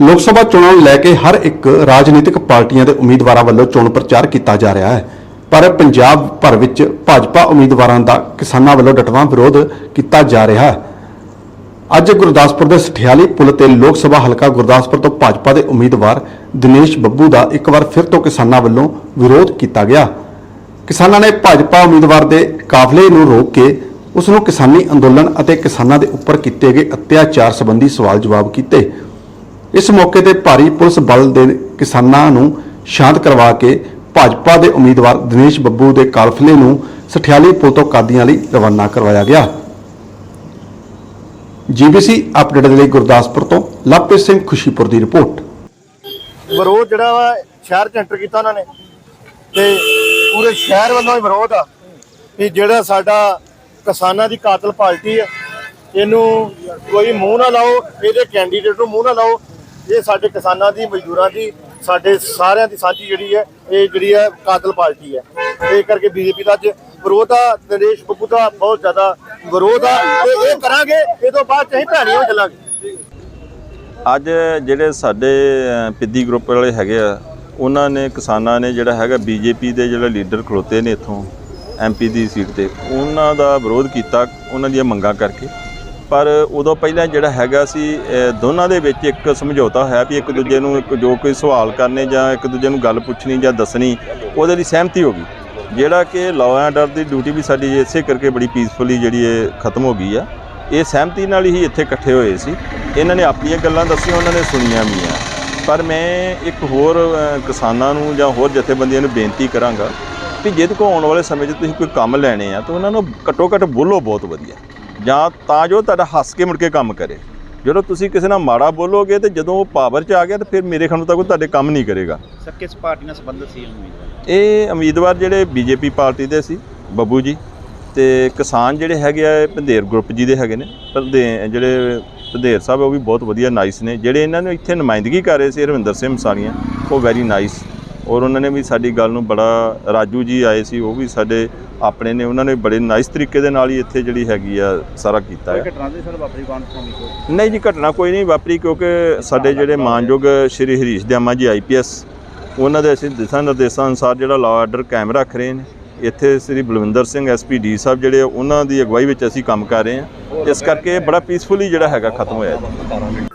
ਲੋਕ ਸਭਾ ਚੋਣਾਂ ਨੂੰ ਲੈ ਕੇ ਹਰ ਇੱਕ ਰਾਜਨੀਤਿਕ ਪਾਰਟੀਆਂ ਦੇ ਉਮੀਦਵਾਰਾਂ ਵੱਲੋਂ ਚੋਣ ਪ੍ਰਚਾਰ ਕੀਤਾ ਜਾ ਰਿਹਾ ਹੈ। ਪਰ ਪੰਜਾਬ ਭਰ ਵਿੱਚ ਭਾਜਪਾ ਉਮੀਦਵਾਰਾਂ ਦਾ ਕਿਸਾਨਾਂ ਵੱਲੋਂ ਡਟਵਾਂ ਵਿਰੋਧ ਕੀਤਾ ਜਾ ਰਿਹਾ ਹੈ। ਅੱਜ ਗੁਰਦਾਸਪੁਰ ਦੇ ਸਠਿਆਲੀ ਪੁਲ ਤੇ ਲੋਕ ਸਭਾ ਹਲਕਾ ਗੁਰਦਾਸਪੁਰ ਤੋਂ ਭਾਜਪਾ ਦੇ ਉਮੀਦਵਾਰ ਦਿਨੇਸ਼ ਬੱਬੂ ਦਾ ਇੱਕ ਵਾਰ ਫਿਰ ਤੋਂ ਕਿਸਾਨਾਂ ਵੱਲੋਂ ਵਿਰੋਧ ਕੀਤਾ ਗਿਆ। ਕਿਸਾਨਾਂ ਨੇ ਭਾਜਪਾ ਉਮੀਦਵਾਰ ਦੇ ਕਾਫਲੇ ਨੂੰ ਰੋਕ ਕੇ ਉਸ ਨੂੰ ਕਿਸਾਨੀ ਅੰਦੋਲਨ ਅਤੇ ਕਿਸਾਨਾਂ ਦੇ ਉੱਪਰ ਕੀਤੇ ਗਏ ਅਤਿਆਚਾਰ ਸੰਬੰਧੀ ਸਵਾਲ ਜਵਾਬ ਕੀਤੇ। ਇਸ ਮੌਕੇ ਤੇ ਭਾਰੀ ਪੁਲਿਸ ਬਲ ਦੇ ਕਿਸਾਨਾਂ ਨੂੰ ਸ਼ਾਂਤ ਕਰਵਾ ਕੇ ਭਾਜਪਾ ਦੇ ਉਮੀਦਵਾਰ ਦਿਨੇਸ਼ ਬੱਬੂ ਦੇ ਕਾਫਲੇ ਨੂੰ ਸਠਿਆਲੀ ਪੁਲ ਤੋਂ ਕਾਦੀਆਂ ਲਈ ਰਵਾਨਾ ਕਰਵਾਇਆ ਗਿਆ। ਜੀਬੀਸੀ ਅਪਡੇਟ ਦੇ ਲਈ ਗੁਰਦਾਸਪੁਰ ਤੋਂ ਲਵਪ੍ਰੀਤ ਸਿੰਘ ਖੁਸ਼ੀਪੁਰ ਦੀ ਰਿਪੋਰਟ। ਵਿਰੋਧ ਜਿਹੜਾ ਵਾ, ਸ਼ਹਿਰ ਚ ਐਂਟਰ ਕੀਤਾ ਉਹਨਾਂ ਨੇ ਤੇ ਪੂਰੇ ਸ਼ਹਿਰ ਵੱਲੋਂ ਹੀ ਵਿਰੋਧ ਆ ਕਿ ਜਿਹੜਾ ਸਾਡਾ ਕਿਸਾਨਾਂ ਦੀ ਕਾਤਲ ਪਾਰਟੀ ਆ, ਇਹਨੂੰ ਕੋਈ ਮੂੰਹ ਨਾ ਲਾਓ, ਇਹਦੇ ਕੈਂਡੀਡੇਟ ਨੂੰ ਮੂੰਹ ਨਾ ਲਾਓ ਇਹ ਸਾਡੇ ਕਿਸਾਨਾਂ ਦੀ ਮਜ਼ਦੂਰਾਂ ਦੀ ਸਾਡੇ ਸਾਰਿਆਂ ਦੀ ਸਾਂਝੀ ਜਿਹੜੀ ਹੈ ਇਹ ਜਿਹੜੀ ਹੈ ਕਾਤਲ ਪਾਰਟੀ ਹੈ। ਇਹ ਕਰਕੇ ਬੀਜੇਪੀ ਦਾ ਅੱਜ ਵਿਰੋਧ ਆ ਨਰੇਸ਼ ਬੱਬੂ ਦਾ ਬਹੁਤ ਜ਼ਿਆਦਾ ਵਿਰੋਧ ਆ। ਤੇ ਇਹ ਕਰਾਂਗੇ ਇਹ ਤੋਂ ਬਾਅਦ ਚ ਭੈਣੀਆਂ ਚੱਲਾਂਗੇ। ਅੱਜ ਜਿਹੜੇ ਸਾਡੇ ਅ, ਪਿੱਦੀ ਗਰੁੱਪ ਵਾਲੇ ਹੈਗੇ ਆ ਉਹਨਾਂ ਨੇ ਕਿਸਾਨਾਂ ਨੇ ਜਿਹੜਾ ਹੈਗਾ ਬੀਜੇਪੀ ਦੇ ਜਿਹੜੇ ਲੀਡਰ ਖਲੋਤੇ ਨੇ ਇੱਥੋਂ ਐਮਪੀ ਦੀ ਸੀਟ ਤੇ ਉਹਨਾਂ ਦਾ ਵਿਰੋਧ ਕੀਤਾ ਉਹਨਾਂ ਦੀਆਂ ਮੰਗਾਂ ਕਰਕੇ। ਪਰ ਉਦੋਂ ਪਹਿਲਾਂ ਜਿਹੜਾ ਹੈਗਾ ਸੀ ਦੋਨਾਂ ਦੇ ਵਿੱਚ ਇੱਕ ਸਮਝੌਤਾ ਹੋਇਆ ਵੀ ਇੱਕ ਦੂਜੇ ਨੂੰ ਇੱਕ ਜੋ ਕੋਈ ਸਵਾਲ ਕਰਨੇ ਜਾਂ ਇੱਕ ਦੂਜੇ ਨੂੰ ਗੱਲ ਪੁੱਛਣੀ ਜਾਂ ਦੱਸਣੀ, ਉਹਦੇ ਲਈ ਸਹਿਮਤੀ ਹੋ ਗਈ। ਜਿਹੜਾ ਕਿ ਲਾਅ ਐਂਡ ਆਰਡਰ ਦੀ ਡਿਊਟੀ ਵੀ ਸਾਡੀ ਇਸੇ ਕਰਕੇ ਬੜੀ ਪੀਸਫੁਲੀ ਜਿਹੜੀ ਇਹ ਖਤਮ ਹੋ ਗਈ ਆ। ਇਹ ਸਹਿਮਤੀ ਨਾਲ ਹੀ ਇੱਥੇ ਇਕੱਠੇ ਹੋਏ ਸੀ। ਇਹਨਾਂ ਨੇ ਆਪਣੀਆਂ ਗੱਲਾਂ ਦੱਸੀਆਂ, ਉਹਨਾਂ ਨੇ ਸੁਣੀਆਂ ਵੀ ਆ। ਪਰ ਮੈਂ ਇੱਕ ਹੋਰ ਕਿਸਾਨਾਂ ਨੂੰ ਜਾਂ ਹੋਰ ਜਥੇਬੰਦੀਆਂ ਨੂੰ ਬੇਨਤੀ ਕਰਾਂਗਾ ਕਿ ਜਿਹਦੇ ਕੋ ਆਉਣ ਵਾਲੇ ਸਮੇਂ 'ਚ ਤੁਸੀਂ ਕੋਈ ਕੰਮ ਲੈਣੇ ਆ, ਤਾਂ ਉਹਨਾਂ ਨੂੰ ਘੱਟੋ ਘੱਟ ਬੋਲੋ ਬਹੁਤ ਵਧੀਆ। ਜਾਂ ਤਾਂ ਜੋ ਤੁਹਾਡਾ ਹੱਸ ਕੇ ਮੁੜ ਕੇ ਕੰਮ ਕਰੇ। ਜਦੋਂ ਤੁਸੀਂ ਕਿਸੇ ਨਾਲ ਮਾੜਾ ਬੋਲੋਗੇ ਤੇ ਜਦੋਂ ਉਹ ਪਾਵਰ 'ਚ ਆ ਗਿਆ ਤਾਂ ਫਿਰ ਮੇਰੇ ਖਿਆਲ ਨੂੰ ਤਾਂ ਕੋਈ ਤੁਹਾਡੇ ਕੰਮ ਨਹੀਂ ਕਰੇਗਾ। ਸਰ ਕਿਸ ਪਾਰਟੀ ਨਾਲ ਸੰਬੰਧਿਤ ਸੀ ਉਮੀਦਵਾਰ? ਇਹ ਉਮੀਦਵਾਰ ਜਿਹੜੇ ਬੀਜੇਪੀ ਪਾਰਟੀ ਦੇ ਸੀ ਬੱਬੂ ਜੀ ਤੇ ਕਿਸਾਨ ਜਿਹੜੇ ਹੈਗੇ ਆ ਇਹ ਪੰਧੇਰ ਗਰੁੱਪ ਜੀ ਦੇ ਹੈਗੇ ਨੇ। ਪੰਧੇ ਜਿਹੜੇ ਪੰਧੇਰ ਸਾਹਿਬ ਉਹ ਵੀ ਬਹੁਤ ਵਧੀਆ ਨਾਈਸ ਨੇ। ਜਿਹੜੇ ਇਹਨਾਂ ਨੂੰ ਇੱਥੇ ਨੁਮਾਇੰਦਗੀ ਕਰ ਰਹੇ ਸੀ ਰਵਿੰਦਰ ਸਿੰਘ ਮਸਾਣੀਆਂ ਉਹ ਵੈਰੀ ਨਾਈਸ ਔਰ ਉਹਨਾਂ ਨੇ ਵੀ ਸਾਡੀ ਗੱਲ ਨੂੰ ਬੜਾ ਰਾਜੂ ਜੀ ਆਏ ਸੀ ਉਹ ਵੀ ਸਾਡੇ ਆਪਣੇ ਨੇ ਉਹਨਾਂ ਨੇ ਬੜੇ ਨਾਈਸ ਤਰੀਕੇ ਦੇ ਨਾਲ ਹੀ ਇੱਥੇ ਜਿਹੜੀ ਹੈਗੀ ਆ ਸਾਰਾ ਕੀਤਾ ਹੈ ਘਟਨਾ ਦੇ ਸਰ ਵਾਪਰੀ ਕੌਣ ਸੁਣੀ ਕੋ ਨਹੀਂ ਜੀ ਘਟਨਾ ਕੋਈ ਨਹੀਂ ਵਾਪਰੀ ਕਿਉਂਕਿ ਸਾਡੇ ਜਿਹੜੇ ਮਾਨਯੋਗ ਸ਼੍ਰੀ ਹਰੀਸ਼ ਦਿਆਮਾ ਜੀ ਆਈਪੀਐਸ ਉਹਨਾਂ ਦੇ ਅਸੀਂ ਦਿਸ਼ਾ ਨਿਰਦੇਸ਼ਾਂ ਅਨੁਸਾਰ ਜਿਹੜਾ ਲਾਅ ਆਰਡਰ ਕਾਇਮ ਰੱਖ ਰਹੇ ਨੇ। ਇੱਥੇ ਸ੍ਰੀ ਬਲਵਿੰਦਰ ਸਿੰਘ ਐਸਪੀ ਡੀ ਸਾਹਿਬ ਜਿਹੜੇ ਉਹਨਾਂ ਦੀ ਅਗਵਾਈ ਵਿੱਚ ਅਸੀਂ ਕੰਮ ਕਰ ਰਹੇ ਹਾਂ। ਇਸ ਕਰਕੇ ਬੜਾ ਪੀਸਫੁਲੀ ਜਿਹੜਾ ਹੈਗਾ ਖਤਮ ਹੋਇਆ ਜੀ।